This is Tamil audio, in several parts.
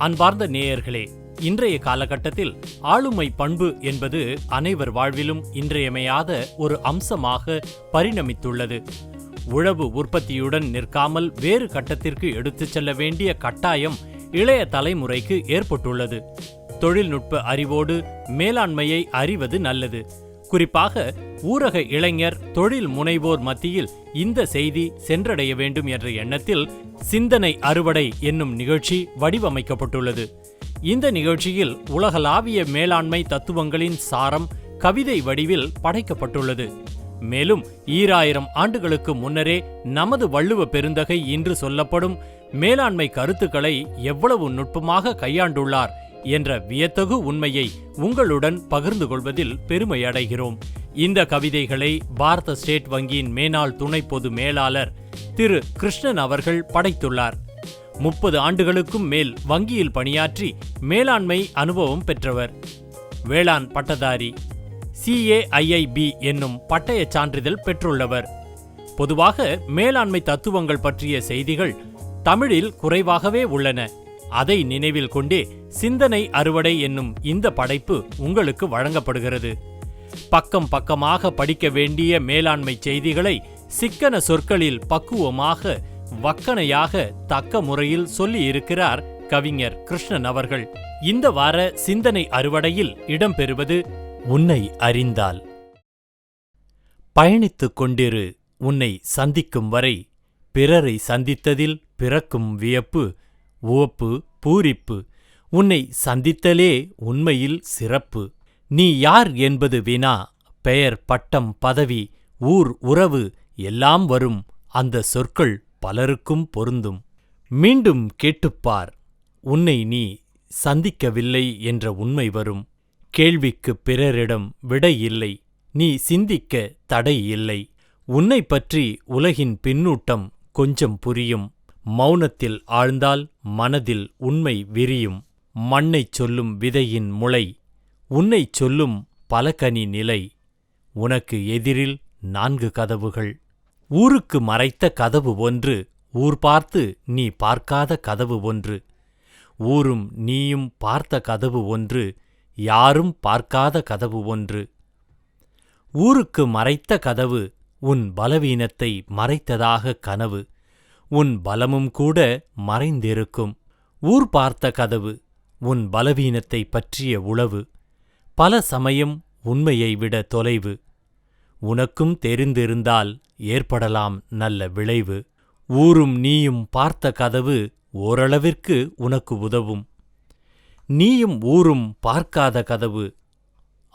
அன்பார்ந்த நேயர்களே இன்றைய காலகட்டத்தில் ஆளுமை பண்பு என்பது அனைவர் வாழ்விலும் இன்றியமையாத ஒரு அம்சமாக பரிணமித்துள்ளது. உழவு உற்பத்தியுடன் நிற்காமல் வேறு கட்டத்திற்கு எடுத்துச் செல்ல வேண்டிய கட்டாயம் இளைய தலைமுறைக்கு ஏற்பட்டுள்ளது. தொழில்நுட்ப அறிவோடு மேலாண்மையை அறிவது நல்லது. குறிப்பாக ஊரக இளைஞர் தொழில் முனைவோர் மத்தியில் இந்த செய்தி சென்றடைய வேண்டும் என்ற எண்ணத்தில் சிந்தனை அறுவடை என்னும் நிகழ்ச்சி வடிவமைக்கப்பட்டுள்ளது. இந்த நிகழ்ச்சியில் உலகளாவிய மேலாண்மை தத்துவங்களின் சாரம் கவிதை வடிவில் படைக்கப்பட்டுள்ளது. மேலும் ஈராயிரம் ஆண்டுகளுக்கு முன்னரே நமது வள்ளுவ பெருந்தகை இன்று சொல்லப்படும் மேலாண்மை கருத்துக்களை எவ்வளவு நுட்பமாக கையாண்டுள்ளார் என்ற வியத்தகு உண்மையை உங்களுடன் பகிர்ந்து கொள்வதில் பெருமை அடைகிறோம் இந்த கவிதைகளை பாரத ஸ்டேட் வங்கியின் மேனாள் துணை பொது மேலாளர் திரு கிருஷ்ணன் அவர்கள் படைத்துள்ளார். முப்பது ஆண்டுகளுக்கும் மேல் வங்கியில் பணியாற்றி மேலாண்மை அனுபவம் பெற்றவர். வேளாண் பட்டதாரி சிஏஐஐபி என்னும் பட்டயச் சான்றிதழ் பெற்றுள்ளவர். பொதுவாக மேலாண்மை தத்துவங்கள் பற்றிய செய்திகள் தமிழில் குறைவாகவே உள்ளன. அதை நினைவில் கொண்டே சிந்தனை அறுவடை என்னும் இந்த படைப்பு உங்களுக்கு வழங்கப்படுகிறது. பக்கம் பக்கமாக படிக்க வேண்டிய மேலாண்மை செய்திகளை சிக்கன சொற்களில் பக்குவமாக வக்கனையாக தக்க முறையில் சொல்லி இருக்கிறார் கவிஞர் கிருஷ்ணன் அவர்கள். இந்த வார சிந்தனை அறுவடையில் இடம்பெறுவது உன்னை அறிந்தால். பயணித்துக் கொண்டிரு உன்னை சந்திக்கும் வரை பிறரை சந்தித்ததில் பிறக்கும் வியப்பு உவப்பு பூரிப்பு. உன்னை சந்தித்தலே உண்மையில் சிறப்பு. நீ யார் என்பது வினா பெயர் பட்டம் பதவி ஊர் உறவு எல்லாம் வரும். அந்த சொற்கள் பலருக்கும் பொருந்தும். மீண்டும் கேட்டுப்பார். உன்னை நீ சந்திக்கவில்லை என்ற உண்மை வரும். கேள்விக்கு பிறரிடம் விடை இல்லை. நீ சிந்திக்க தடை இல்லை. உன்னை பற்றி உலகின் பின்னூட்டம் கொஞ்சம் புரியும். மௌனத்தில் ஆழ்ந்தால் மனதில் உண்மை விரியும். மண்ணைச் சொல்லும் விதையின் முளை உன்னைச் சொல்லும் பலகனி நிலை. உனக்கு எதிரில் நான்கு கதவுகள். ஊருக்கு மறைத்த கதவு ஒன்று ஊர் பார்த்து நீ பார்க்காத கதவு ஒன்று. ஊரும் நீயும் பார்த்த கதவு ஒன்று யாரும் பார்க்காத கதவு ஒன்று. ஊருக்கு மறைத்த கதவு உன் பலவீனத்தை மறைத்ததாக கனவு. உன் பலமும் கூட மறைந்திருக்கும். ஊர் பார்த்த கதவு உன் பலவீனத்தை பற்றிய உளவு பல சமயம் உண்மையை விட தொலைவு. உனக்கும் தெரிந்திருந்தால் ஏற்படலாம் நல்ல விளைவு. ஊரும் நீயும் பார்த்த கதவு ஓரளவிற்கு உனக்கு உதவும். நீயும் ஊரும் பார்க்காத கதவு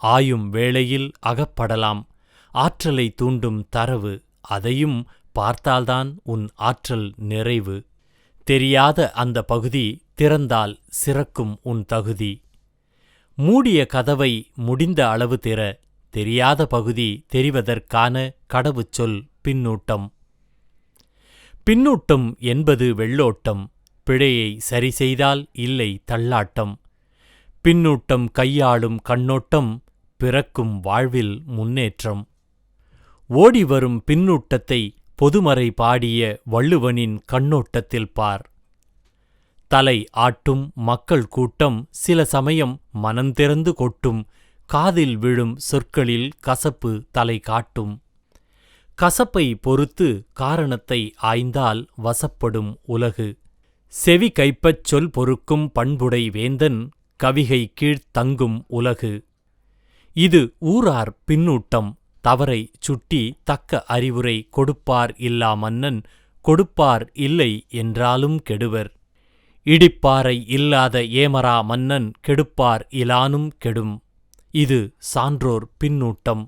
ஆயும் வேளையில் அகப்படலாம். ஆற்றலை தூண்டும் தரவு அதையும் பார்த்தால்தான் உன் ஆற்றல் நிறைவு. தெரியாத அந்த பகுதி திறந்தால் சிறக்கும் உன் தகுதி. மூடிய கதவை முடிந்த அளவு திற தெரியாத பகுதி தெரிவதற்கான கடவுச்சொல் பின்னூட்டம். பின்னூட்டம் என்பது வெள்ளோட்டம் பிழையை சரி செய்தால் இல்லை தள்ளாட்டம். பின்னூட்டம் கையாளும் கண்ணோட்டம் பிறக்கும் வாழ்வில் முன்னேற்றம். ஓடிவரும் பின்னூட்டத்தை பொதுமறை பாடிய வள்ளுவனின் கண்ணோட்டத்தில் பார். தலை ஆட்டும் மக்கள் கூட்டம் சில சமயம் மனந்திறந்து கொட்டும் காதில் விழும் சொற்களில் கசப்பு தலை காட்டும். கசப்பை பொறுத்து காரணத்தை ஆய்ந்தால் வசப்படும் உலகு. செவி கைப்பச் சொல் பொறுக்கும் பண்புடை வேந்தன் கவிகை கீழ்த் தங்கும் உலகு. இது ஊரார் பின்னூட்டம் தவறை சுட்டி தக்க அறிவுரை கொடுப்பார் இல்லா மன்னன் கொடுப்பார் இல்லை என்றாலும் கெடுவர். இடிப்பாறை இல்லாத ஏமரா மன்னன் கெடுப்பார் இலானும் கெடும். இது சான்றோர் பின்னூட்டம்.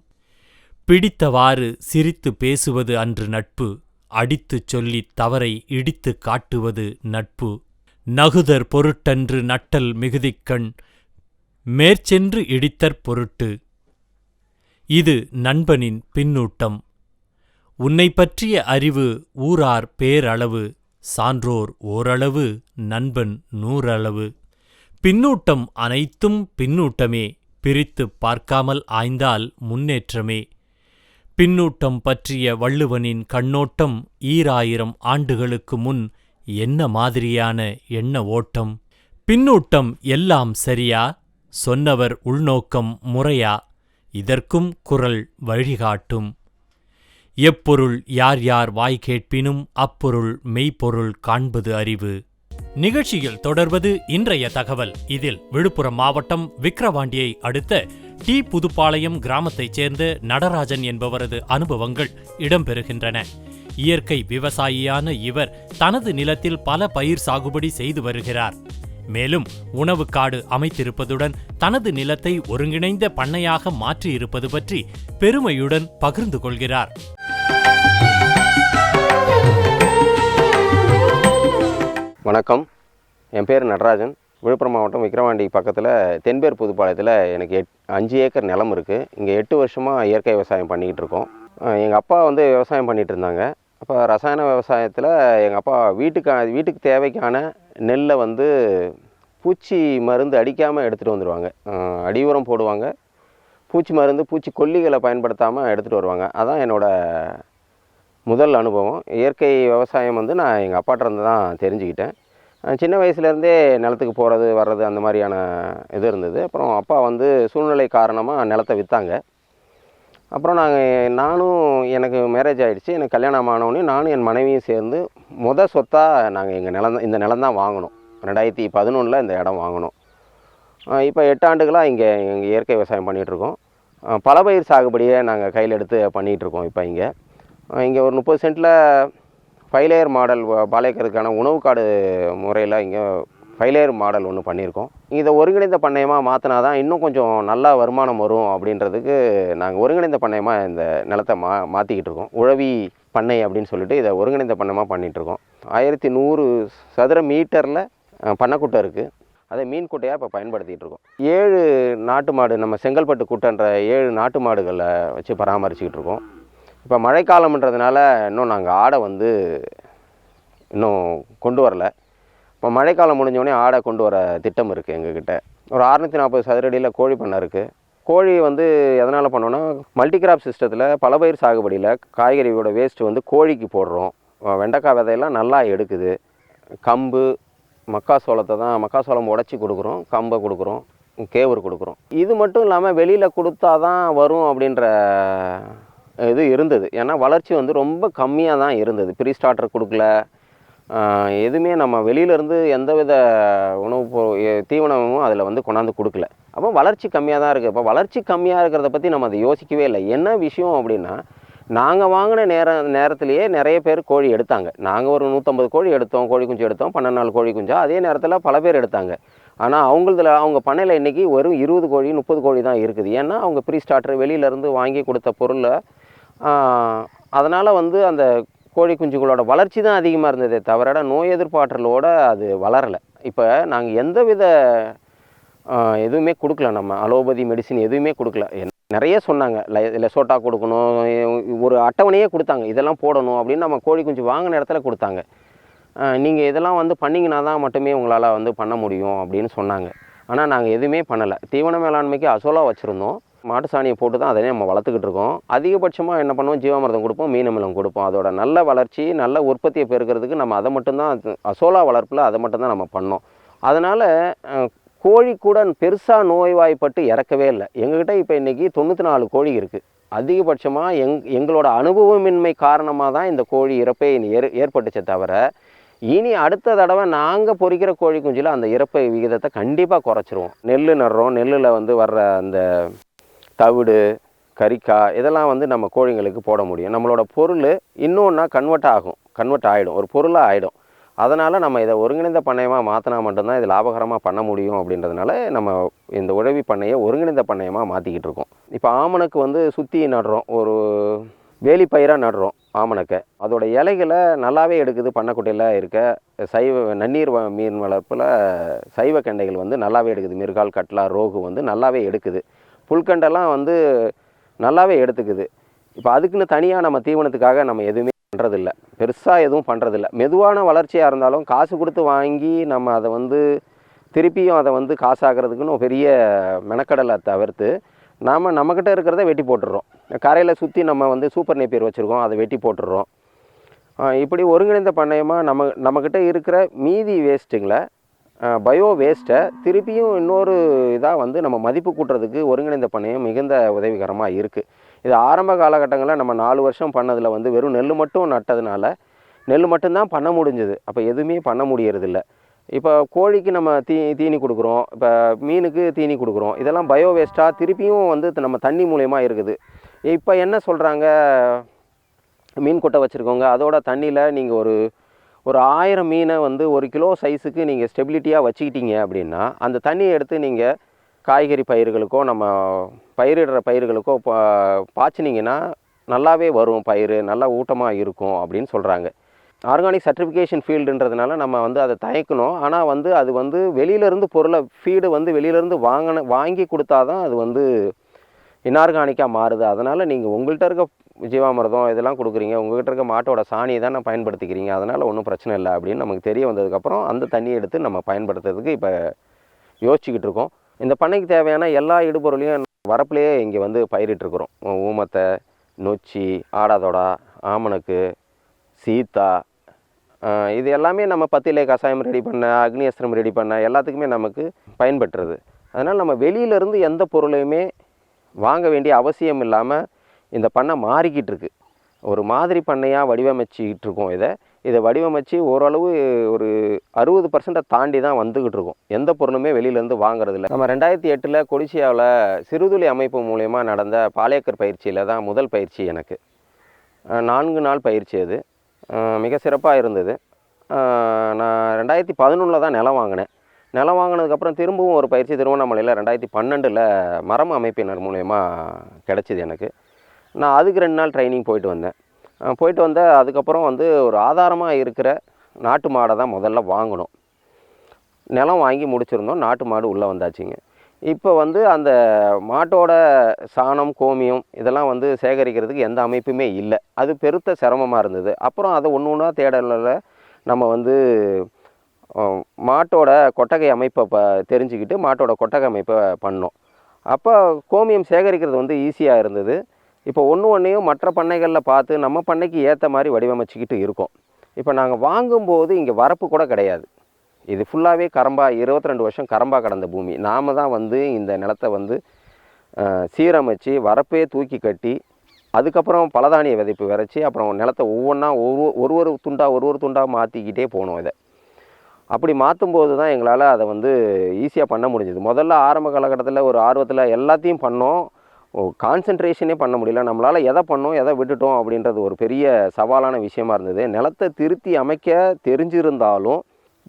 பிடித்தவாறு சிரித்து பேசுவது அன்று நட்பு. அடித்துச் சொல்லித் தவறை இடித்துக் காட்டுவது நட்பு. நகுதற் பொருட்டன்று நட்டல் மிகுதிக்கண் மேற்சென்று இடித்தற் பொருட்டு இது நண்பனின் பின்னூட்டம். உன்னை பற்றிய அறிவு ஊரார் பேரளவு சான்றோர் ஓரளவு நண்பன் நூறளவு. பின்னூட்டம் அனைத்தும் பின்னூட்டமே பிரித்துப் பார்க்காமல் ஆய்ந்தால் முன்னேற்றமே. பின்னூட்டம் பற்றிய வள்ளுவனின் கண்ணோட்டம் ஈராயிரம் ஆண்டுகளுக்கு முன் என்ன மாதிரியான எண்ண ஓட்டம்? பின்னூட்டம் எல்லாம் சரியா? சொன்னவர் உள்நோக்கம் முறையா? இதற்கும் குரல் வழிகாட்டும். எப்பொருள் யார் யார் வாய் கேட்பினும் அப்பொருள் மெய்ப்பொருள் காண்பது அறிவு. நிகழ்ச்சியில் தொடர்வது இன்றைய தகவல். இதில் விழுப்புரம் மாவட்டம் விக்கிரவாண்டியை அடுத்த டி புதுப்பாளையம் கிராமத்தைச் சேர்ந்த நடராஜன் என்பவரது அனுபவங்கள் இடம்பெறுகின்றன. இயற்கை விவசாயியான இவர் தனது நிலத்தில் பல பயிர் சாகுபடி செய்து வருகிறார். மேலும் உணவு காடு அமைத்திருப்பதுடன் தனது நிலத்தை ஒருங்கிணைந்த பண்ணையாக மாற்றியிருப்பது பற்றி பெருமையுடன் பகிர்ந்து கொள்கிறார். வணக்கம். என் பேர் நடராஜன். விழுப்புரம் மாவட்டம் விக்கிரவாண்டி பக்கத்தில் தென்பேர் புதுப்பாளையத்தில் எனக்கு எட் அஞ்சு ஏக்கர் நிலம் இருக்குது இங்கே எட்டு வருஷமாக இயற்கை விவசாயம் பண்ணிக்கிட்டு இருக்கோம். எங்கள் அப்பா வந்து விவசாயம் பண்ணிகிட்டு இருந்தாங்க. அப்போ ரசாயன விவசாயத்தில் எங்கள் அப்பா வீட்டுக்கா வீட்டுக்கு தேவைக்கான நெல்லை வந்து பூச்சி மருந்து அடிக்காமல் எடுத்துகிட்டு வந்துடுவாங்க அடி உரம் போடுவாங்க. பூச்சி மருந்து பூச்சி கொல்லிகளை பயன்படுத்தாமல் எடுத்துகிட்டு வருவாங்க. அதான் என்னோடய முதல் அனுபவம். இயற்கை விவசாயம் வந்து நான் எங்கள் அப்பாட்டருந்து தான் தெரிஞ்சுக்கிட்டேன். சின்ன வயசுலேருந்தே நிலத்துக்கு போகிறது வர்றது அந்த மாதிரியான இது இருந்தது. அப்புறம் அப்பா வந்து சூழ்நிலை காரணமாக நிலத்தை விற்றாங்க அப்புறம் நாங்கள் நானும் எனக்கு மேரேஜ் ஆகிடுச்சு எனக்கு கல்யாணம் ஆனவொடனே நானும் என் மனைவியும் சேர்ந்து முத சொத்தாக நாங்கள் எங்கள் நிலம் இந்த நிலம் தான் வாங்கினோம் ரெண்டாயிரத்தி பதினொன்றில் இந்த இடம் வாங்கினோம் இப்போ எட்டு ஆண்டுகளாக இங்கே எங்கள் இயற்கை விவசாயம் பண்ணிகிட்ருக்கோம் பல பயிர் சாகுபடியை நாங்கள் கையில் எடுத்து பண்ணிகிட்ருக்கோம் இப்போ இங்கே. இங்கே ஒரு முப்பது சென்ட்டில் ஃபைலேயர் மாடல் பாலைக்கிறதுக்கான உணவு காடு முறையில் இங்கே ஃபைலேயர் மாடல் ஒன்று பண்ணியிருக்கோம். இதை ஒருங்கிணைந்த பண்ணையமாக மாற்றினா தான் இன்னும் கொஞ்சம் நல்லா வருமானம் வரும் அப்படின்றதுக்கு நாங்கள் ஒருங்கிணைந்த பண்ணையமாக இந்த நிலத்தை மா மாற்றிக்கிட்டு இருக்கோம். உழவி பண்ணை அப்படின்னு சொல்லிட்டு இதை ஒருங்கிணைந்த பண்ணையமாக பண்ணிகிட்ருக்கோம் ஆயிரத்தி நூறு சதுர மீட்டரில் பண்ணைக்குட்டை இருக்குது அதை மீன் குட்டையாக இப்போ பயன்படுத்திகிட்டு இருக்கோம். ஏழு நாட்டு மாடு நம்ம செங்கல்பட்டு குட்டைன்ற ஏழு நாட்டு மாடுகளை வச்சு பராமரிச்சுக்கிட்டு இருக்கோம். இப்போ மழைக்காலம்ன்றதுனால இன்னும் நாங்கள் ஆடை வந்து இன்னும் கொண்டு வரல. இப்போ மழைக்காலம் முடிஞ்சோடனே ஆடை கொண்டு வர திட்டம் இருக்குது எங்ககிட்ட. ஒரு அறுநூற்றி நாற்பது சதுரடியில் கோழி பண்ணை இருக்குது கோழி வந்து எதனால் பண்ணோன்னா மல்டி கிராப் சிஸ்டத்தில் பல பயிர் சாகுபடியில் காய்கறியோட வேஸ்ட்டு வந்து கோழிக்கு போடுறோம். வெண்டைக்காய் விதையெல்லாம் நல்லா எடுக்குது. கம்பு மக்காசோளத்தை தான் மக்காசோளம் உடச்சி கொடுக்குறோம் கம்பை கொடுக்குறோம் கேவர் கொடுக்குறோம். இது மட்டும் இல்லாமல் வெளியில் கொடுத்தா தான் வரும் அப்படின்ற இது இருந்தது. ஏன்னா வளர்ச்சி வந்து ரொம்ப கம்மியாக தான் இருந்தது. ப்ரீ ஸ்டார்டர் கொடுக்கல. எதுவுமே நம்ம வெளியிலேருந்து எந்தவித உணவு பொ தீவனமும் அதில் வந்து கொண்டாந்து கொடுக்கல. அப்போ வளர்ச்சி கம்மியாக தான் இருக்குது இப்போ வளர்ச்சி கம்மியாக இருக்கிறத பற்றி நம்ம அதை யோசிக்கவே இல்லை. என்ன விஷயம் அப்படின்னா நாங்கள் வாங்கின நேர நேரத்திலேயே நிறைய பேர் கோழி எடுத்தாங்க. நாங்கள் ஒரு நூற்றம்பது கோழி எடுத்தோம் கோழி குஞ்சு எடுத்தோம் பன்னெண்டு நாள் கோழி குஞ்சா அதே நேரத்தில் பல பேர் எடுத்தாங்க. ஆனால் அவங்களதுல அவங்க பண்ணையில் இன்றைக்கி வெறும் இருபது கோழி முப்பது கோழி தான் இருக்குது. ஏன்னா அவங்க ப்ரீ ஸ்டார்டர் வெளியிலேருந்து வாங்கி கொடுத்த பொருளை அதனால் வந்து அந்த கோழி குஞ்சுகளோட வளர்ச்சி தான் அதிகமாக இருந்ததே தவிர நோய் எதிர்ப்பாற்றலோட அது வளரலை. இப்போ நாங்கள் எந்த வித எதுவுமே கொடுக்கல நம்ம. அலோபதி மெடிசின் எதுவுமே கொடுக்கல. நிறைய சொன்னாங்க. லை- லெசோட்டா கொடுக்கணும் ஒரு அட்டவணையே கொடுத்தாங்க. இதெல்லாம் போடணும் அப்படின்னு நம்ம கோழி குஞ்சு வாங்கின இடத்துல கொடுத்தாங்க. நீங்கள் இதெல்லாம் வந்து பண்ணிங்கன்னா தான் மட்டுமே உங்களால் வந்து பண்ண முடியும் அப்படின்னு சொன்னாங்க. ஆனால் நாங்கள் எதுவுமே பண்ணலை. தீவன மேலாண்மைக்கு அசோலா வச்சுருந்தோம். மாட்டு சாணியை போட்டு தான் அதே நம்ம வளர்த்துக்கிட்டு இருக்கோம். அதிகபட்சமாக என்ன பண்ணுவோம்? ஜீவாமிர்தம் கொடுப்போம் மீனமிலம் கொடுப்போம். அதோட நல்ல வளர்ச்சி நல்ல உற்பத்தியை பெருக்கிறதுக்கு நம்ம அதை மட்டும்தான் அசோலா வளர்ப்பில் அதை மட்டும்தான் நம்ம பண்ணோம். அதனால் கோழி கூட பெருசாக நோய்வாய்ப்பட்டு இறக்கவே இல்லை. எங்ககிட்ட இப்போ இன்றைக்கி தொண்ணூற்றி நாலு கோழி இருக்குது அதிகபட்சமாக எங் எங்களோட அனுபவமின்மை காரணமாக தான் இந்த கோழி இறப்பே ஏற் ஏற்பட்டுச்சே தவிர இனி அடுத்த தடவை நாங்கள் பொறிக்கிற கோழி குஞ்சில் அந்த இறப்பை விகிதத்தை கண்டிப்பாக குறைச்சிருவோம். நெல் நடுறோம். நெல்லில் வந்து வர்ற அந்த தவிடு கறிக்காய் இதெல்லாம் வந்து நம்ம கோழிங்களுக்கு போட முடியும். நம்மளோட பொருள் இன்னொன்னா கன்வெர்ட் ஆகும். கன்வெர்ட் ஆகிடும் ஒரு பொருளாக ஆகிடும் அதனால் நம்ம இதை ஒருங்கிணைந்த பண்ணையமாக மாற்றினா மட்டும்தான் இது லாபகரமாக பண்ண முடியும் அப்படின்றதுனால நம்ம இந்த உழவி பண்ணையை ஒருங்கிணைந்த பண்ணையமாக மாற்றிக்கிட்டு இருக்கோம். இப்போ ஆமணக்கு வந்து சுற்றி நடுறோம். ஒரு வேலிப்பயிராக நடுறோம் ஆமணக்கை. அதோட இலைகளை நல்லாவே எடுக்குது. பண்ணக்குட்டையில் இருக்க சைவ நன்னீர் வ- மீன் வளர்ப்பில் சைவ கெண்டைகள் வந்து நல்லாவே எடுக்குது. மிருகால் கட்லா ரோகு வந்து நல்லாவே எடுக்குது. புல்கண்டெல்லாம் வந்து நல்லாவே எடுத்துக்குது. இப்போ அதுக்குன்னு தனியாக நம்ம தீவனத்துக்காக நம்ம எதுவுமே பண்ணுறதில்ல பெருசாக எதுவும் பண்ணுறதில்ல மெதுவான வளர்ச்சியாக இருந்தாலும் காசு கொடுத்து வாங்கி நம்ம அதை வந்து திருப்பியும் அதை வந்து காசாகிறதுக்குன்னு பெரிய மெனக்கடலை தவிர்த்து நாம் நம்மக்கிட்ட இருக்கிறத வெட்டி போட்டுடுறோம். கரையில் சுற்றி நம்ம வந்து சூப்பர் நேப்பியர் வச்சுருக்கோம். அதை வெட்டி போட்டுடுறோம். இப்படி ஒருங்கிணைந்த பண்ணையமாக நம்ம நம்மக்கிட்ட இருக்கிற மீதி வேஸ்ட்டுங்களை பயோ வேஸ்ட்டை திருப்பியும் இன்னொரு இதாக வந்து நம்ம மதிப்பு கூட்டுறதுக்கு ஒருங்கிணைந்த பண்ணையம் மிகுந்த உதவிகரமாக இருக்குது இது ஆரம்ப காலகட்டங்களில் நம்ம நாலு வருஷம் பண்ணதில் வந்து வெறும் நெல் மட்டும் நட்டதுனால நெல் மட்டும்தான் பண்ண முடிஞ்சது. அப்போ எதுவுமே பண்ண முடியறதில்ல. இப்போ கோழிக்கு நம்ம தீ தீனி கொடுக்குறோம். இப்போ மீனுக்கு தீனி கொடுக்குறோம். இதெல்லாம் பயோ வேஸ்ட்டாக திருப்பியும் வந்து நம்ம தண்ணி மூலயமா இருக்குது. இப்போ என்ன சொல்கிறாங்க மீன் கொட்டை வச்சுருக்கோங்க அதோட தண்ணியில் நீங்கள் ஒரு ஒரு ஆயிரம் மீனை வந்து ஒரு கிலோ சைஸுக்கு நீங்கள் ஸ்டெபிலிட்டியாக வச்சுக்கிட்டீங்க அப்படின்னா அந்த தண்ணியை எடுத்து நீங்கள் காய்கறி பயிர்களுக்கோ நம்ம பயிரிடுற பயிர்களுக்கோ பா பாய்ச்சினீங்கன்னா நல்லாவே வரும் பயிர் நல்லா ஊட்டமாக இருக்கும் அப்படின்னு சொல்கிறாங்க ஆர்கானிக் சர்டிஃபிகேஷன் ஃபீல்டுன்றதுனால நம்ம வந்து அதை தயக்கணும். ஆனால் வந்து அது வந்து வெளியிலேருந்து பொருளை ஃபீடு வந்து வெளியிலேருந்து வாங்கின வாங்கி கொடுத்தா தான் அது வந்து இன்ஆர்கானிக்காக மாறுது. அதனால் நீங்கள் உங்கள்கிட்ட இருக்க ஜீவாமிர்தம் இதெல்லாம் கொடுக்குறீங்க. உங்கள்கிட்ட இருக்க மாட்டோட சாணியை தான் நான் பயன்படுத்திக்கிறீங்க. அதனால் ஒன்றும் பிரச்சனை இல்லை அப்படின்னு நமக்கு தெரிய வந்ததுக்கப்புறம் அந்த தண்ணியை எடுத்து நம்ம பயன்படுத்துறதுக்கு இப்போ யோசிச்சுக்கிட்டு இருக்கோம். இந்த பண்ணைக்கு தேவையான எல்லா இடுபொருளையும் வரப்புலேயே இங்கே வந்து பயிரிட்டுருக்குறோம் ஊமத்தை நொச்சி ஆடாதொடா ஆமணக்கு சீத்தா இது எல்லாமே நம்ம பத்திலே கஷாயம் ரெடி பண்ண அக்னி அஸ்திரம் ரெடி பண்ண எல்லாத்துக்குமே நமக்கு பயன்பட்டுருது அதனால் நம்ம வெளியிலேருந்து எந்த பொருளையுமே வாங்க வேண்டிய அவசியம் இல்லாமல் இந்த பண்ணை மாறிக்கிட்டு இருக்கு ஒரு மாதிரி பண்ணையாக வடிவமைச்சிக்கிட்டு இருக்கோம் இதை. இதை வடிவமைச்சு ஓரளவு ஒரு அறுபது பர்சன்ட்டை தாண்டி தான் வந்துக்கிட்டு இருக்கோம் எந்த பொருளுமே வெளியிலேருந்து வாங்குறதில்ல நம்ம ரெண்டாயிரத்தி எட்டில் கொடிசியாவில் சிறுதுளி அமைப்பு மூலயமா நடந்த பாலேக்கர் பயிற்சியில் தான் முதல் பயிற்சி எனக்கு. நான்கு நாள் பயிற்சி அது. மிக சிறப்பாக இருந்தது. நான் ரெண்டாயிரத்தி பதினொன்றில் தான் நிலம் வாங்கினேன். நிலம் வாங்கினதுக்கப்புறம் திரும்பவும் ஒரு பயிற்சி திருவண்ணாமலையில் ரெண்டாயிரத்தி பன்னெண்டில் மரம் அமைப்பினர் மூலயமா கிடச்சிது எனக்கு. நான் அதுக்கு ரெண்டு நாள் ட்ரைனிங் போயிட்டு வந்தேன். போயிட்டு வந்த அதுக்கப்புறம் வந்து ஒரு ஆதாரமாக இருக்கிற நாட்டு மாடை தான் முதல்ல வாங்கணும். நிலம் வாங்கி முடிச்சிருந்தோம். நாட்டு மாடு உள்ளே வந்தாச்சுங்க. இப்போ வந்து அந்த மாட்டோட சாணம் கோமியம் இதெல்லாம் வந்து சேகரிக்கிறதுக்கு எந்த அமைப்புமே இல்லை. அது பெருத்த சிரமமாக இருந்தது. அப்புறம் அதை ஒன்று ஒன்றா தேடலில் நம்ம வந்து மாட்டோட கொட்டகை அமைப்பை ப தெரிஞ்சுக்கிட்டு மாட்டோட கொட்டகை அமைப்பை பண்ணோம். அப்போ கோமியம் சேகரிக்கிறது வந்து ஈஸியாக இருந்தது. இப்போ ஒன்று ஒன்றையும் மற்ற பண்ணைகளில் பார்த்து நம்ம பண்ணைக்கு ஏற்ற மாதிரி வடிவமைச்சிக்கிட்டு இருக்கோம். இப்போ நாங்கள் வாங்கும்போது இங்கே வரப்பு கூட கிடையாது. இது ஃபுல்லாகவே கரம்பா இருபத்தி ரெண்டு வருஷம் கரம்பா கடந்த பூமி. நாம தான் வந்து இந்த நிலத்தை வந்து சீரமைச்சு வரப்பே தூக்கி கட்டி அதுக்கப்புறம் பலதானிய விதைப்பு விதைச்சி அப்புறம் நிலத்தை ஒவ்வொன்றா ஒரு ஒரு ஒரு துண்டாக ஒரு ஒரு துண்டாக மாற்றிக்கிட்டே போனோம் இதை. அப்படி மாற்றும்போது தான் எங்களால் அதை வந்து ஈஸியாக பண்ண முடிஞ்சது. முதல்ல ஆரம்ப காலகட்டத்தில் ஒரு ஆர்வத்தில் எல்லாத்தையும் பண்ணோம். கான்சென்ட்ரேஷனே பண்ண முடியல. நம்மளால் எதை பண்ணோம் எதை விட்டுட்டோம் அப்படின்றது ஒரு பெரிய சவாலான விஷயமா இருந்தது. நிலத்தை திருத்தி அமைக்க தெரிஞ்சிருந்தாலும்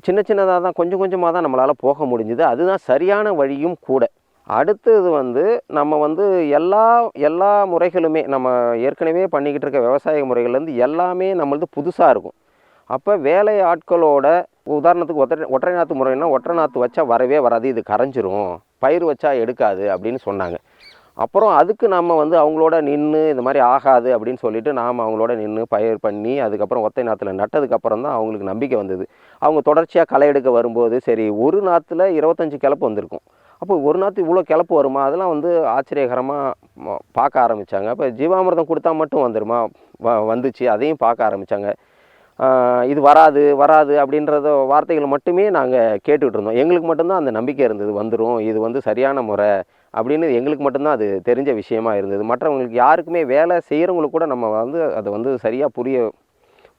சின்ன சின்னதாக தான் கொஞ்சம் கொஞ்சமாக தான் நம்மளால் போக முடிஞ்சுது. அதுதான் சரியான வழியும் கூட. அடுத்தது வந்து நம்ம வந்து எல்லா எல்லா முறைகளுமே நம்ம ஏற்கனவே பண்ணிக்கிட்டு இருக்க விவசாய முறைகள்லேருந்து எல்லாமே நம்மளது புதுசாக இருக்கும். அப்போ வேலை ஆட்களோட உதாரணத்துக்கு ஒற்றை ஒற்றை நாற்று முறைன்னா ஒற்றை நாற்று வச்சா வரவே வராது இது கரைஞ்சிரும் பயிர் வச்சா எடுக்காது அப்படின்னு சொன்னாங்க. அப்புறம் அதுக்கு நம்ம வந்து அவங்களோட நின்று இந்த மாதிரி ஆகாது அப்படின்னு சொல்லிட்டு நாம் அவங்களோட நின்று பயிர் பண்ணி அதுக்கப்புறம் ஒத்தை நாற்றுல நட்டதுக்கப்புறம் தான் அவங்களுக்கு நம்பிக்கை வந்தது. அவங்க தொடர்ச்சியாக களை எடுக்க வரும்போது சரி ஒரு நாற்றுல இருபத்தஞ்சி கிளப்பு வந்திருக்கும். அப்போ ஒரு நாற்று இவ்வளோ கிளப்பு வருமா? அதெல்லாம் வந்து ஆச்சரியகரமாக பார்க்க ஆரம்பித்தாங்க அப்போ ஜீவாமிர்தம் கொடுத்தா மட்டும் வந்துருமா? வ வந்துச்சு அதையும் பார்க்க ஆரம்பித்தாங்க இது வராது வராது அப்படின்றத வார்த்தைகள் மட்டுமே நாங்கள் கேட்டுக்கிட்டு இருந்தோம். எங்களுக்கு மட்டும்தான் அந்த நம்பிக்கை இருந்தது வந்துடும் இது வந்து சரியான முறை அப்படின்னு எங்களுக்கு மட்டும்தான் அது தெரிஞ்ச விஷயமா இருந்தது. மற்றவங்களுக்கு யாருக்குமே வேலை செய்கிறவங்களுக்கு கூட நம்ம வந்து அதை வந்து சரியாக புரிய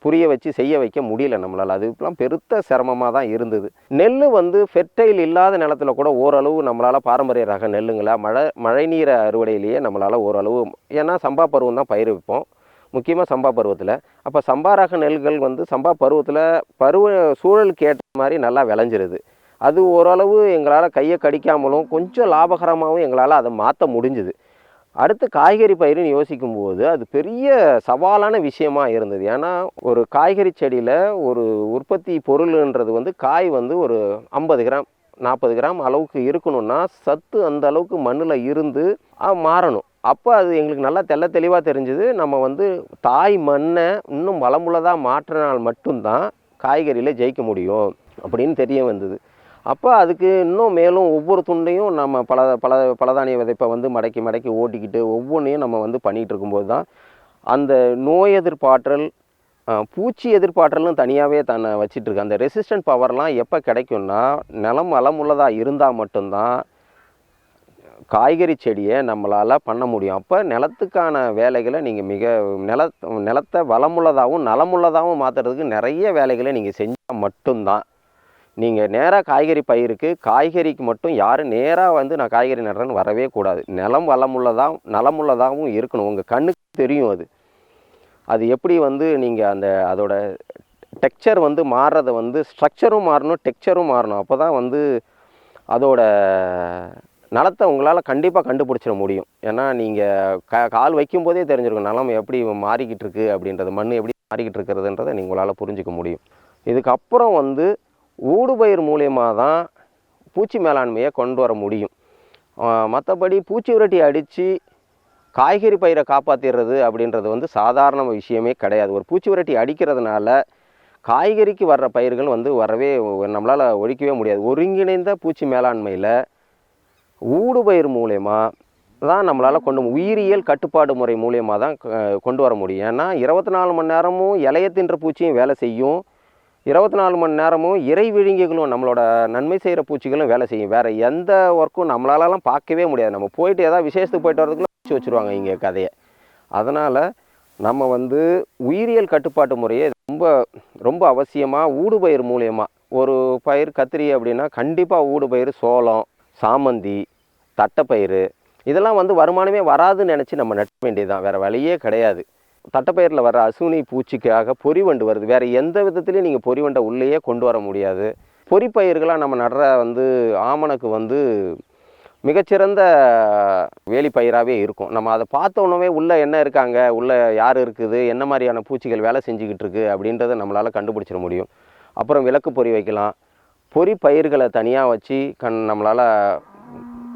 புரிய வச்சு செய்ய வைக்க முடியல நம்மளால். அதுக்கெல்லாம் பெருத்த சிரமமாக தான் இருந்தது. நெல் வந்து ஃபெர்டைல் இல்லாத நிலத்தில் கூட ஓரளவு நம்மளால் பாரம்பரிய ரக நெல்லுங்களா மழை மழை நீரை அறுவடையிலேயே நம்மளால் ஓரளவு ஏன்னா சம்பா பருவம் தான் பயிர் வைப்போம். முக்கியமாக சம்பா பருவத்தில். அப்போ சம்பா ரக நெல்கள் வந்து சம்பா பருவத்தில் பருவ சூழலுக்கு ஏற்ற மாதிரி நல்லா விளைஞ்சிருது. அது ஓரளவு எங்களால் கையை கடிக்காமலும் கொஞ்சம் லாபகரமாகவும் எங்களால் அதை மாற்ற முடிஞ்சுது. அடுத்து காய்கறி பயிர்னு யோசிக்கும்போது அது பெரிய சவாலான விஷயமா இருந்தது. ஏன்னா ஒரு காய்கறி செடியில் ஒரு உற்பத்தி பொருள்ன்றது வந்து காய் வந்து ஒரு ஐம்பது கிராம் நாற்பது கிராம் அளவுக்கு இருக்கணும்னா சத்து அந்த அளவுக்கு மண்ணில் இருந்து மாறணும். அப்போ அது எங்களுக்கு நல்லா தெள்ள தெளிவாக தெரிஞ்சுது. நம்ம வந்து தாய் மண்ணை இன்னும் வளமுள்ளதாக மாற்றினால் மட்டும்தான் காய்கறியில் ஜெயிக்க முடியும் அப்படின்னு தெரிய வந்தது. அப்போ அதுக்கு இன்னும் மேலும் ஒவ்வொரு துண்டையும் நம்ம பல பல பலதானிய விதைப்பை வந்து மடக்கி மடக்கி ஓட்டிக்கிட்டு ஒவ்வொன்றையும் நம்ம வந்து பண்ணிகிட்டு இருக்கும்போது தான் அந்த நோய் எதிர்ப்பாற்றல் பூச்சி எதிர்ப்பாற்றலும் தனியாகவே தன்னை வச்சிட்ருக்கு அந்த ரெசிஸ்டன்ட் பவர்லாம் எப்போ கிடைக்கும்னா நிலம் வளமுள்ளதாக இருந்தால் மட்டும்தான் காய்கறி செடியை நம்மளால் பண்ண முடியும். அப்போ நிலத்துக்கான வேலைகளை நீங்கள் மிக நில நிலத்தை வளமுள்ளதாகவும் நலமுள்ளதாகவும் மாற்றுறதுக்கு நிறைய வேலைகளை நீங்கள் செஞ்சால் மட்டும்தான். நீங்கள் நேராக காய்கறி பயிருக்கு காய்கறிக்கு மட்டும் யாரும் நேராக வந்து நான் காய்கறி நடுறேன்னு வரவே கூடாது. நிலம் வளமுள்ளதாகவும் நலமுள்ளதாகவும் இருக்கணும். உங்கள் கண்ணுக்கு தெரியும் அது. அது எப்படி வந்து நீங்கள் அந்த அதோட டெக்ஸ்சர் வந்து மாறுறதை வந்து ஸ்ட்ரக்சரும் மாறணும் டெக்ஸ்சரும் மாறணும். அப்போ தான் வந்து அதோட நலத்தை உங்களால் கண்டிப்பாக கண்டுபிடிச்சிட முடியும். ஏன்னா நீங்கள் க கால் வைக்கும்போதே தெரிஞ்சிருக்கும் நலம் எப்படி மாறிக்கிட்டு இருக்கு அப்படின்றது மண் எப்படி மாறிக்கிட்டு இருக்கிறதுன்றதை நீங்கள் உங்களால் புரிஞ்சிக்க முடியும். இதுக்கப்புறம் வந்து ஊடுபயிர் மூலியமாக தான் பூச்சி மேலாண்மையை கொண்டு வர முடியும். மற்றபடி பூச்சி விரட்டி அடித்து காய்கறி பயிரை காப்பாற்றிடுறது அப்படின்றது வந்து சாதாரண விஷயமே கிடையாது. ஒரு பூச்சி விரட்டி அடிக்கிறதுனால காய்கறிக்கு வர்ற பயிர்கள் வந்து வரவே நம்மளால் ஒழிக்கவே முடியாது. ஒருங்கிணைந்த பூச்சி மேலாண்மையில் ஊடுபயிர் மூலயமா தான் நம்மளால் கொண்டு உயிரியல் கட்டுப்பாடு முறை மூலயமா தான் க- கொண்டு வர முடியும். ஏன்னா இருபத்தி நாலு மணி நேரமும் இலைய தின்ற பூச்சியும் வேலை செய்யும். இருபத்தி நாலு மணி நேரமும் இறை விழுங்கிகளும் நம்மளோட நன்மை செய்கிற பூச்சிகளும் வேலை செய்யும். வேறு எந்த ஒர்க்கும் நம்மளாலலாம் பார்க்கவே முடியாது. நம்ம போயிட்டு ஏதாவது விசேஷத்துக்கு போயிட்டு வரதுக்குள்ள பூச்சி வச்சுருவாங்க இங்கே கதையை. அதனால் நம்ம வந்து உயிரியல் கட்டுப்பாட்டு முறையை ரொம்ப ரொம்ப அவசியமாக ஊடுபயிர் மூலயமா. ஒரு பயிர் கத்திரி அப்படின்னா கண்டிப்பாக ஊடுபயிர் சோளம் சாமந்தி தட்டைப்பயிறு இதெல்லாம் வந்து வருமானமே வராதுன்னு நினச்சி நம்ம நட்ட வேண்டியதுதான். வேறு வழியே கிடையாது. தட்டைப்பயிரில் வர அசுனி பூச்சிக்காக பொறிவண்டு வருது. வேறு எந்த விதத்துலையும் நீங்கள் பொறிவண்டை உள்ளேயே கொண்டு வர முடியாது. பொறிப்பயிர்களாக நம்ம நடுற வந்து ஆமணக்கு வந்து மிகச்சிறந்த வேலிப்பயிராகவே இருக்கும். நம்ம அதை பார்த்தோன்னே உள்ளே என்ன இருக்காங்க? உள்ளே யார் இருக்குது? என்ன மாதிரியான பூச்சிகள் வேலை செஞ்சுக்கிட்டு இருக்குது அப்படின்றத நம்மளால் கண்டுபிடிச்சிட முடியும். அப்புறம் விளக்கு பொறி வைக்கலாம். பொறி பயிர்களை தனியாக வச்சு கண் நம்மளால்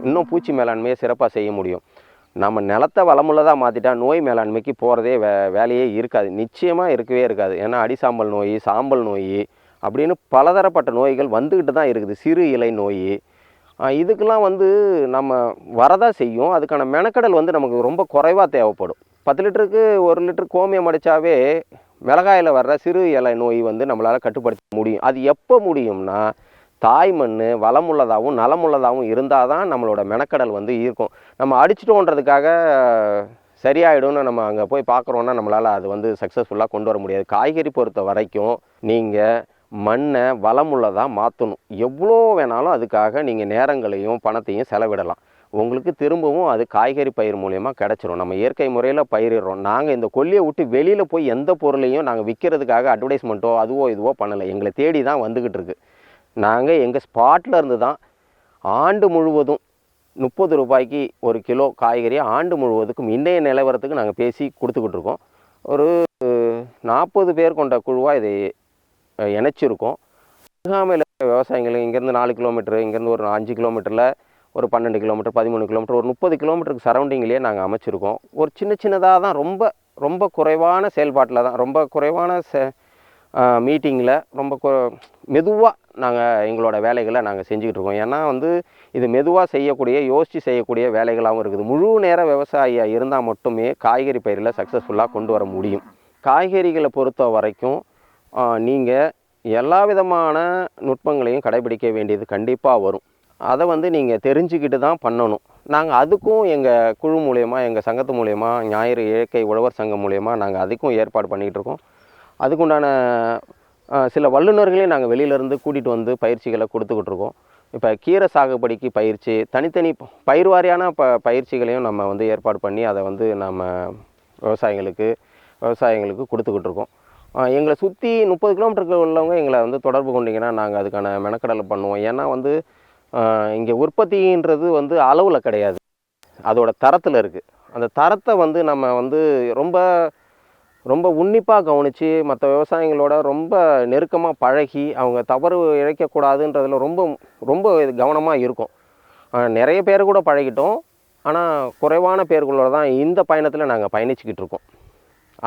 இன்னும் பூச்சி மேலாண்மையை சிறப்பாக செய்ய முடியும். நம்ம நிலத்தை வளமுள்ளதாக மாற்றிட்டா நோய் மேலாண்மைக்கு போகிறதே வே வேலையே இருக்காது. நிச்சயமாக இருக்கவே இருக்காது. ஏன்னா அடிசாம்பல் நோய் சாம்பல் நோய் அப்படின்னு பலதரப்பட்ட நோய்கள் வந்துக்கிட்டு தான் இருக்குது. சிறு இலை நோய். இதுக்கெல்லாம் வந்து நம்ம வரதான் செய்யும். அதுக்கான மெனக்கடல் வந்து நமக்கு ரொம்ப குறைவாக தேவைப்படும். பத்து லிட்டருக்கு ஒரு லிட்டர் கோமியம் அடித்தாவே மிளகாயில் வர்ற சிறு இலை நோய் வந்து நம்மளால் கட்டுப்படுத்த முடியும். அது எப்போ முடியும்னா தாய் மண் வளமுள்ளதாகவும் நலமுள்ளதாகவும் இருந்தால் தான் நம்மளோட மெனக்கடல் வந்து இருக்கும் நம்ம அடிச்சிட்டோன்றதுக்காக சரியாயிடும்னு நம்ம அங்கே போய் பார்க்குறோன்னா நம்மளால் அது வந்து சக்ஸஸ்ஃபுல்லாக கொண்டு வர முடியாது. காய்கறி பொறுத்த வரைக்கும் நீங்கள் மண்ணை வளமுள்ளதாக மாற்றணும் எவ்வளோ வேணாலும் அதுக்காக நீங்கள் நேரங்களையும் பணத்தையும் செலவிடலாம். உங்களுக்கு திரும்பவும் அது காய்கறி பயிர் மூலயமா கிடச்சிரும். நம்ம இயற்கை முறையில் பயிரிடுறோம். நாங்கள் இந்த கொல்லியை விட்டு வெளியில் போய் எந்த பொருளையும் நாங்கள் விற்கிறதுக்காக அட்வர்டைஸ்மெண்ட்டோ அதுவோ இதுவோ பண்ணலை. எங்களை தேடி தான் வந்துக்கிட்டு இருக்குது நாங்கள் எங்கள் ஸ்பாட்டில் இருந்து தான் ஆண்டு முழுவதும் முப்பது ரூபாய்க்கு ஒரு கிலோ காய்கறி ஆண்டு முழுவதுக்கும் இன்றைய நிலவரத்துக்கு நாங்கள் பேசி கொடுத்துக்கிட்டு இருக்கோம். ஒரு நாற்பது பேர் கொண்ட குழுவாக இதை இணைச்சிருக்கோம். அருகாமையில் விவசாயிகள் இங்கேருந்து நாலு கிலோமீட்டர் இங்கேருந்து ஒரு அஞ்சு கிலோமீட்டரில் ஒரு பன்னெண்டு கிலோமீட்டர் பதிமூணு கிலோமீட்டர் ஒரு முப்பது கிலோமீட்டருக்கு சரௌண்டிங்லேயே நாங்கள் அமைச்சிருக்கோம். ஒரு சின்ன சின்னதாக தான் ரொம்ப ரொம்ப குறைவான செயல்பாட்டில் தான் ரொம்ப குறைவான செ மீட்டிங்கில் ரொம்ப மெதுவாக நாங்கள் எங்களோட வேலைகளை நாங்கள் செஞ்சுக்கிட்டு இருக்கோம். ஏன்னா வந்து இது மெதுவாக செய்யக்கூடிய யோசித்து செய்யக்கூடிய வேலைகளாகவும் இருக்குது. முழு நேர விவசாயியாக இருந்தால் மட்டுமே காய்கறி பயிரில் சக்ஸஸ்ஃபுல்லாக கொண்டு வர முடியும். காய்கறிகளை பொறுத்த வரைக்கும் நீங்கள் எல்லா விதமான நுட்பங்களையும் கடைபிடிக்க வேண்டியது கண்டிப்பாக வரும். அதை வந்து நீங்கள் தெரிஞ்சுக்கிட்டு தான் பண்ணணும். நாங்கள் அதுக்கும் எங்கள் குழு மூலயமா எங்கள் சங்கத்து மூலயமா ஞாயிறு இயற்கை உழவர் சங்கம் மூலயமா நாங்கள் அதுக்கும் ஏற்பாடு பண்ணிகிட்டு இருக்கோம். அதுக்குண்டான சில வல்லுநர்களையும் நாங்கள் வெளியிலேருந்து கூட்டிகிட்டு வந்து பயிற்சிகளை கொடுத்துக்கிட்டு இருக்கோம் இப்போ கீரை சாகுபடிக்கு பயிற்சி தனித்தனி பயிர் வாரியான ப பயிற்சிகளையும் நம்ம வந்து ஏற்பாடு பண்ணி அதை வந்து நம்ம விவசாயிகளுக்கு விவசாயிகளுக்கு கொடுத்துக்கிட்டு இருக்கோம் எங்களை சுற்றி முப்பது கிலோமீட்டருக்கு உள்ளவங்க எங்களை வந்து தொடர்பு கொண்டீங்கன்னா நாங்கள் அதுக்கான மெனக்கடலை பண்ணுவோம். ஏன்னா வந்து இங்கே உற்பத்தின்றது வந்து அளவில் கிடையாது. அதோடய தரத்தில் இருக்குது அந்த தரத்தை வந்து நம்ம வந்து ரொம்ப ரொம்ப உன்னிப்பாக கவனித்து மற்ற விவசாயிகளோட ரொம்ப நெருக்கமாக பழகி அவங்க தவறு இழைக்கக்கூடாதுன்றதில் ரொம்ப ரொம்ப கவனமாக இருக்கும். நிறைய பேர் கூட பழகிட்டோம். ஆனால் குறைவான பேர்களோட தான் இந்த பயணத்தில் நாங்கள் பயணிச்சுக்கிட்டு இருக்கோம்.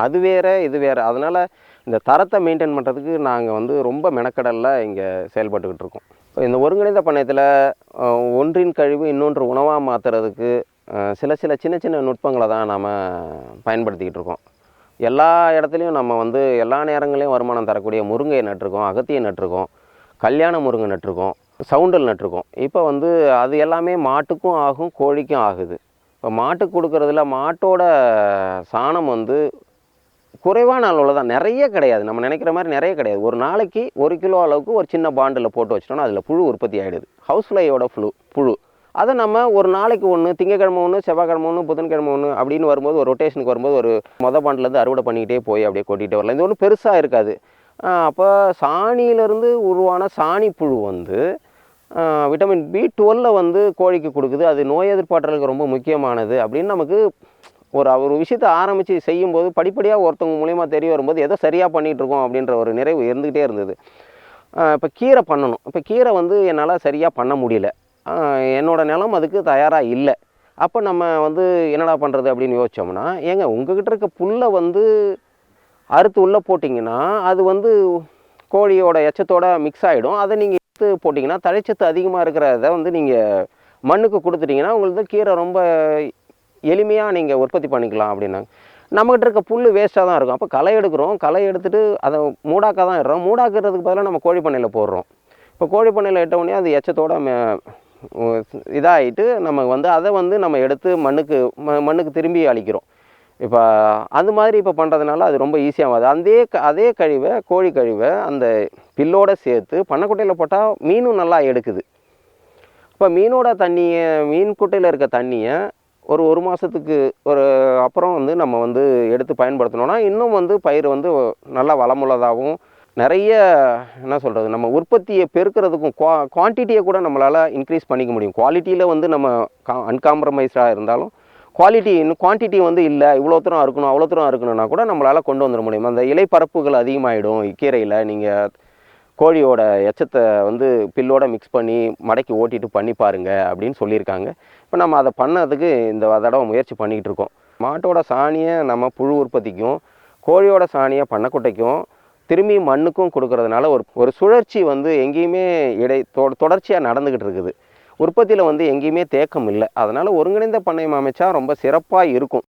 அது வேறு இது வேறு. அதனால் இந்த தரத்தை மெயின்டைன் பண்ணுறதுக்கு நாங்கள் வந்து ரொம்ப மெனக்கடலில் இங்கே செயல்பட்டுக்கிட்டு இருக்கோம். இந்த ஒருங்கிணைந்த பண்ணையத்தில் ஒன்றின் கழிவு இன்னொன்று உணவாக மாற்றுறதுக்கு சில சில சின்ன சின்ன நுட்பங்களை தான் நாம் பயன்படுத்திக்கிட்டு இருக்கோம். எல்லா இடத்துலையும் நம்ம வந்து எல்லா நேரங்களையும் வருமானம் தரக்கூடிய முருங்கையை நட்டிருக்கோம் அகத்தியை நட்டிருக்கோம் கல்யாண முருங்கை நட்டிருக்கோம் சவுண்டல் நட்டிருக்கோம். இப்போ வந்து அது எல்லாமே மாட்டுக்கும் ஆகும் கோழிக்கும் ஆகுது. இப்போ மாட்டுக்கு கொடுக்குறதுல மாட்டோட சாணம் வந்து குறைவான அளவில் தான் நிறைய கிடையாது. நம்ம நினைக்கிற மாதிரி நிறைய கிடையாது. ஒரு நாளைக்கு ஒரு கிலோ அளவுக்கு ஒரு சின்ன பாண்டில் போட்டு வச்சிட்டோம்னா அதில் புழு உற்பத்தி ஆகிடுது ஹவுஸ் ஃப்ளையோட புழு புழு. அதை நம்ம ஒரு நாளைக்கு ஒன்று திங்கக்கிழமை ஒன்று செவ்வாய்க்கிழமை ஒன்று புதன்கிழமை ஒன்று அப்படின்னு வரும்போது ஒரு ரொட்டேஷனுக்கு வரும்போது ஒரு மொத பாண்டிலேருந்து அறுவடை பண்ணிக்கிட்டே போய் அப்படியே கொட்டிகிட்டே வரலாம். இது ஒன்றும் பெருசாக இருக்காது. அப்போ சாணியிலேருந்து உருவான சாணி புழு வந்து விட்டமின் பி டுவெல்ல வந்து கோழிக்கு கொடுக்குது. அது நோய் எதிர்ப்பாற்றலுக்கு ரொம்ப முக்கியமானது அப்படின்னு நமக்கு ஒரு ஒரு விஷயத்தை ஆரம்பித்து செய்யும்போது படிப்படியாக ஒருத்தவங்க மூலியமாக தெரிய வரும்போது ஏதோ சரியாக பண்ணிகிட்டு இருக்கோம் அப்படின்ற ஒரு நிறைவு இருந்துக்கிட்டே இருந்தது. இப்போ கீரை பண்ணணும். இப்போ கீரை வந்து என்னால் சரியாக பண்ண முடியல. என்னோடய என்னோட நிலம் அதுக்கு தயாராக இல்லை. அப்போ நம்ம வந்து என்னடா பண்ணுறது அப்படின்னு யோசிச்சோம்னா ஏங்க உங்ககிட்ட இருக்க புல்லை வந்து அறுத்து உள்ளே போட்டிங்கன்னா அது வந்து கோழியோட எச்சத்தோட மிக்ஸ் ஆகிடும் அதை நீங்கள் எடுத்து போட்டிங்கன்னா தழைச்சத்து அதிகமாக இருக்கிறத வந்து நீங்கள் மண்ணுக்கு கொடுத்துட்டிங்கன்னா உங்களுக்கு கீரை ரொம்ப எளிமையாக நீங்கள் உற்பத்தி பண்ணிக்கலாம் அப்படின்னாங்க. நம்மகிட்ட இருக்க புல் வேஸ்ட்டாக தான் இருக்கும். அப்போ களை எடுக்கிறோம். களை எடுத்துகிட்டு அதை மூடாக்க தான் இடுறோம் மூடாக்குறதுக்கு பதிலாக நம்ம கோழி பண்ணையில் போடுறோம். இப்போ கோழி பண்ணையில் இட்ட உடனே அது எச்சத்தோட இதாகிட்டு நம்ம வந்து அதை வந்து நம்ம எடுத்து மண்ணுக்கு ம மண்ணுக்கு திரும்பி அளிக்கிறோம் இப்போ அது மாதிரி இப்போ பண்ணுறதுனால அது ரொம்ப ஈஸியாகாது அதே க அதே கழிவை கோழி கழிவை அந்த பில்லோடு சேர்த்து பண்ணைக்குட்டையில் போட்டால் மீனும் நல்லா எடுக்குது. இப்போ மீனோட தண்ணியை மீன் குட்டையில் இருக்க தண்ணியை ஒரு ஒரு மாதத்துக்கு ஒரு அப்புறம் வந்து நம்ம வந்து எடுத்து பயன்படுத்தினோன்னா இன்னும் வந்து பயிர் வந்து நல்லா வளமுள்ளதாகவும் நிறைய என்ன சொல்கிறது நம்ம உற்பத்தியை பெருக்கிறதுக்கும் குவா குவான்டிட்டியை கூட நம்மளால் இன்க்ரீஸ் பண்ணிக்க முடியும். குவாலிட்டியில் வந்து நம்ம கா அன்காம்ப்ரமைஸ்டாக இருந்தாலும் குவாலிட்டி இன்னும் குவான்டிட்டி வந்து இல்லை இவ்வளோ தூரம் இருக்கணும் அவ்வளோ தூரம் இருக்கணும்னா கூட நம்மளால் கொண்டு வந்துட முடியும். அந்த இலைப்பரப்புகள் அதிகமாகிடும் கீரையில் நீங்கள் கோழியோட எச்சத்தை வந்து பில்லோட மிக்ஸ் பண்ணி மடக்கி ஓட்டிட்டு பண்ணி பாருங்க அப்படின்னு சொல்லியிருக்காங்க. இப்போ நம்ம அதை பண்ணதுக்கு இந்த தடவை முயற்சி பண்ணிக்கிட்டு இருக்கோம். மாட்டோட சாணியை நம்ம புழு உற்பத்திக்கும் கோழியோட சாணியை பண்ணக்குட்டைக்கும் திரும்பி மண்ணுக்கும் கொடுக்கறதுனால ஒரு ஒரு சுழற்சி வந்து எங்கேயுமே இடை தொ தொடர்ச்சியாக நடந்துக்கிட்டு இருக்குது. உற்பத்தியில் வந்து எங்கேயுமே தேக்கம் இல்லை. அதனால் ஒருங்கிணைந்த பண்ணையம் அமைச்சா ரொம்ப சிறப்பாக இருக்கும்.